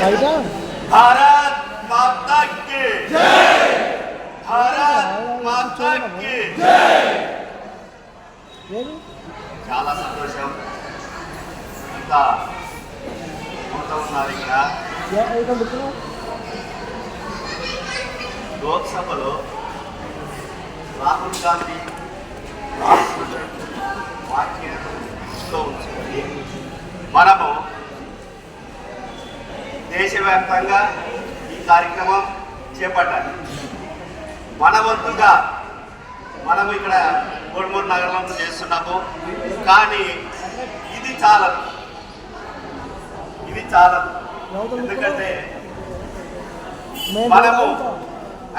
బయట భారత్ మాతా కి భారత్ మాతా కి ఏది చాలా సంతోషం. ఇంత యువత ఉన్నారు ఇక్కడ. లోక్సభలో రాహుల్ గాంధీ దేశవ్యాప్తంగా ఈ కార్యక్రమం చేపట్టాలి. మన వంతుగా మనము ఇక్కడ కోడుమూరు నగరంలో చేస్తున్నాము కానీ ఇది చాలదు. ఇది చాలదు. ఎందుకంటే మనము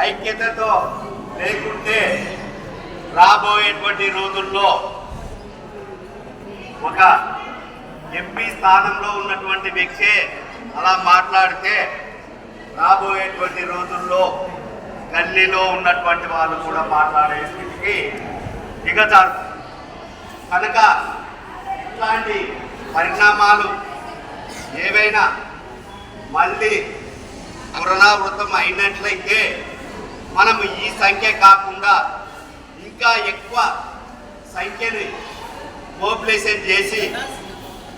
ఐక్యతతో లేకుంటే రాబోయేటువంటి రోజుల్లో ఒక ఎంపీ స్థానంలో ఉన్నటువంటి వ్యక్తే అలా మాట్లాడితే రాబోయేటువంటి రోజుల్లో గల్లీలో ఉన్నటువంటి వాళ్ళు కూడా మాట్లాడే స్థితికి దిగజారు. కనుక ఇట్లాంటి పరిణామాలు ఏవైనా మళ్ళీ పునరావృతం అయినట్లయితే మనము ఈ సంఖ్య కాకుండా ఇంకా ఎక్కువ సంఖ్యని మోబిలైజేషన్ చేసి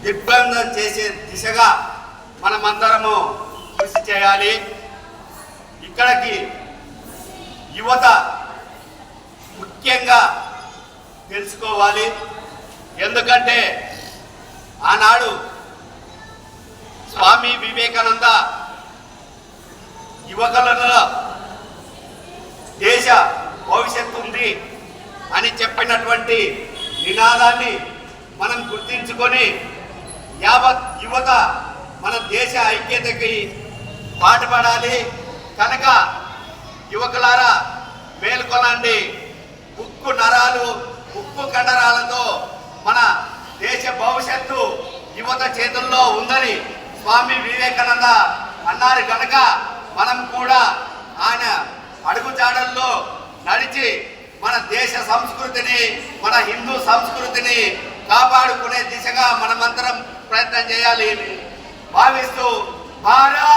దిగ్బంధం చేసే దిశగా మనమందరము కృషి చేయాలి. ఇక్కడికి యువత ముఖ్యంగా తెలుసుకోవాలి. ఎందుకంటే ఆనాడు స్వామి వివేకానంద యువకులలో దేశ భవిష్యత్తు ఉంది అని చెప్పినటువంటి నినాదాన్ని మనం గుర్తించుకొని యావత్ యువత మన దేశ ఐక్యతకి పాటుపడాలి. కనుక యువకులారా మేల్కొనండి. ఉక్కు నరాలు ఉక్కు కండరాలతో మన దేశ భవిష్యత్తు యువత చేతుల్లో ఉందని స్వామి వివేకానంద అన్నారు కనుక మనం కూడా ఆయన అడుగుజాడల్లో నడిచి మన దేశ సంస్కృతిని మన హిందూ సంస్కృతిని కాపాడుకునే దిశగా మనమందరం ప్రయత్నం చేయాలి. భావిస్తూ భారత్